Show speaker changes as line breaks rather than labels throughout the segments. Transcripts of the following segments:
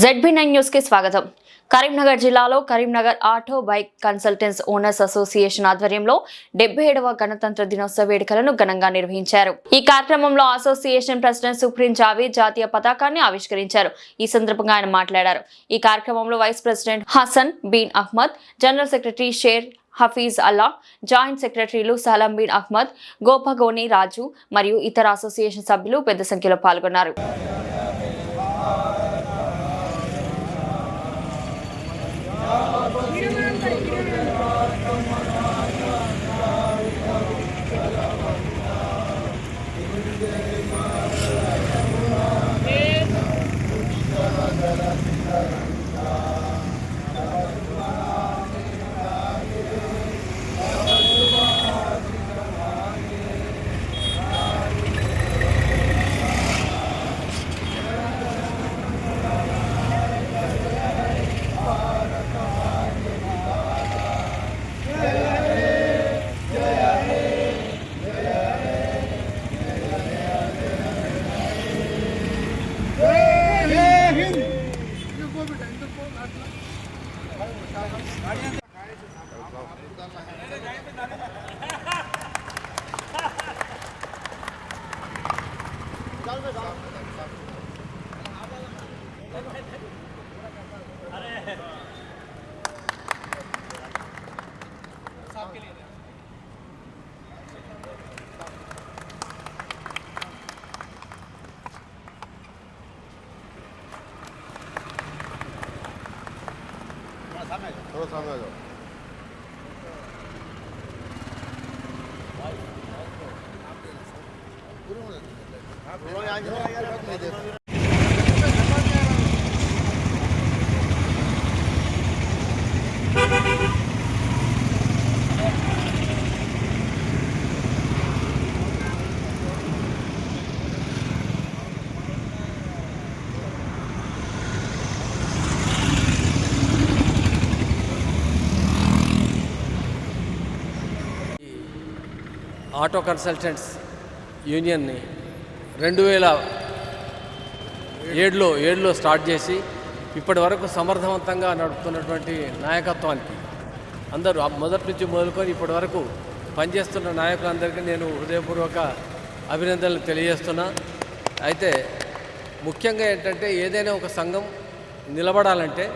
ZB nine న్యూస్కి స్వాగతం. కరీంనగర్ జిల్లాలో Karimnagar auto bike consultants owners association ఆధ్వర్యంలో డెబ్బై ఏడవ గణతంత్ర దినోత్సవ వేడుకలను ఘనంగా నిర్వహించారు. ఈ కార్యక్రమంలో అసోసియేషన్ ప్రెసిడెంట్ సుప్రీం జావేద్ జాతీయ పతాకాన్ని ఆవిష్కరించారు. ఈ సందర్భంగా ఆయన మాట్లాడారు. ఈ కార్యక్రమంలో vice president Hasan bin Ahmed general secretary Sher Hafeez Ullah joint సెక్రటరీలు సలం బిన్ అహ్మద్ గోపగోని రాజు మరియు ఇతర అసోసియేషన్ సభ్యులు పెద్ద సంఖ్యలో పాల్గొన్నారు.
अरे सबके लिए 3회죠. 저도 3회죠. 그러면 안 좋아요.
ఆటో కన్సల్టెంట్స్ యూనియన్ని రెండు వేల ఏడులో ఏడులో స్టార్ట్ చేసి ఇప్పటి వరకు సమర్థవంతంగా నడుపుతున్నటువంటి నాయకత్వానికి అందరూ మొదటి నుంచి మొదలుకొని ఇప్పటి వరకు పనిచేస్తున్న నాయకులందరికీ నేను హృదయపూర్వక అభినందనలు తెలియజేస్తున్నా. అయితే ముఖ్యంగా ఏంటంటే ఏదైనా ఒక సంఘం నిలబడాలంటే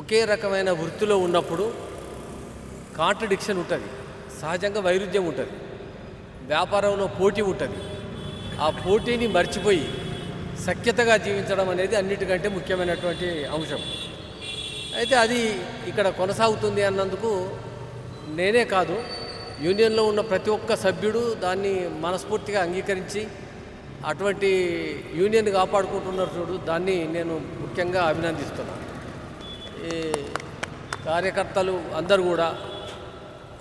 ఒకే రకమైన వృత్తిలో ఉన్నప్పుడు కాంట్రడిక్షన్ ఉంటుంది. సహజంగా వైరుధ్యం ఉంటుంది. వ్యాపారంలో పోటీ ఉంటుంది. ఆ పోటీని మర్చిపోయి సఖ్యతగా జీవించడం అనేది అన్నిటికంటే ముఖ్యమైనటువంటి అంశం. అయితే అది ఇక్కడ కొనసాగుతుంది అన్నందుకు నేనే కాదు యూనియన్లో ఉన్న ప్రతి ఒక్క సభ్యుడు దాన్ని మనస్ఫూర్తిగా అంగీకరించి అటువంటి యూనియన్ కాపాడుకుంటున్నారు చూడు దాన్ని నేను ముఖ్యంగా అభినందిస్తున్నాను. ఈ కార్యకర్తలు అందరూ కూడా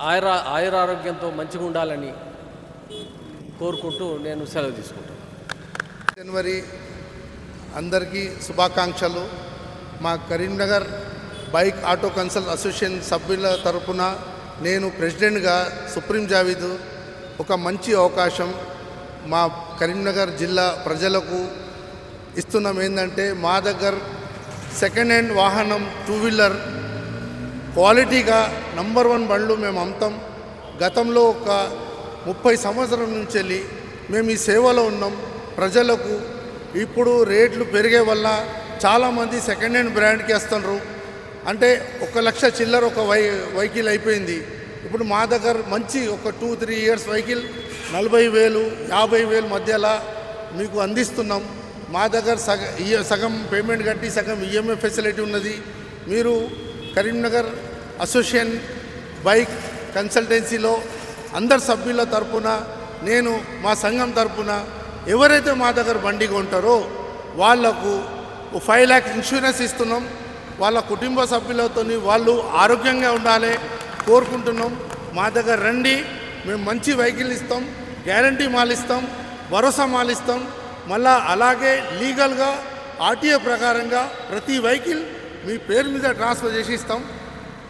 ఆయుర ఆయురారోగ్యంతో మంచిగా ఉండాలని కోరుకుంటూ నేను సెలవు తీసుకుంటాను.
జనవరి అందరికీ శుభాకాంక్షలు. మా Karimnagar bike auto consult association సభ్యుల తరపున నేను ప్రెసిడెంట్గా సుప్రీం జావీద్. ఒక మంచి అవకాశం మా కరీంనగర్ జిల్లా ప్రజలకు ఇస్తున్నాం. ఏంటంటే మా దగ్గర సెకండ్ హ్యాండ్ వాహనం టూ వీలర్ క్వాలిటీగా నంబర్ వన్ బండ్లు మేము అమ్ముతాం. గతంలో ఒక ముప్పై సంవత్సరం నుంచి వెళ్ళి మేము ఈ సేవలో ఉన్నాం. ప్రజలకు ఇప్పుడు రేట్లు పెరిగే వల్ల చాలామంది సెకండ్ హ్యాండ్ బ్రాండ్కి వస్తున్నారు అంటే ఒక లక్ష చిల్లర ఒక వై వెహికల్ అయిపోయింది. ఇప్పుడు మా దగ్గర మంచి ఒక టూ త్రీ ఇయర్స్ వెహికల్ నలభై వేలు యాభై వేలు మధ్యలో మీకు అందిస్తున్నాం. మా దగ్గర సగ ఇ- సగం పేమెంట్ కట్టి సగం ఈఎంఐ ఫెసిలిటీ ఉన్నది. మీరు కరీంనగర్ అసోసియేషన్ బైక్ కన్సల్టెన్సీలో అందరు సభ్యుల తరపున నేను మా సంఘం తరపున ఎవరైతే మా దగ్గర బండి కొంటారో వాళ్ళకు ఫైవ్ ల్యాక్స్ ఇన్సూరెన్స్ ఇస్తున్నాం. వాళ్ళ కుటుంబ సభ్యులతో వాళ్ళు ఆరోగ్యంగా ఉండాలి కోరుకుంటున్నాం. మా దగ్గర రండి మేము మంచి వెహికల్ ఇస్తాం గ్యారంటీ మాల్ ఇస్తాం భరోసా మాల్ ఇస్తాం. మళ్ళా అలాగే లీగల్గా ఆర్టీఏ ప్రకారంగా ప్రతి వెహికల్ మీ పేరు మీద ట్రాన్స్ఫర్ చేసి ఇస్తాం.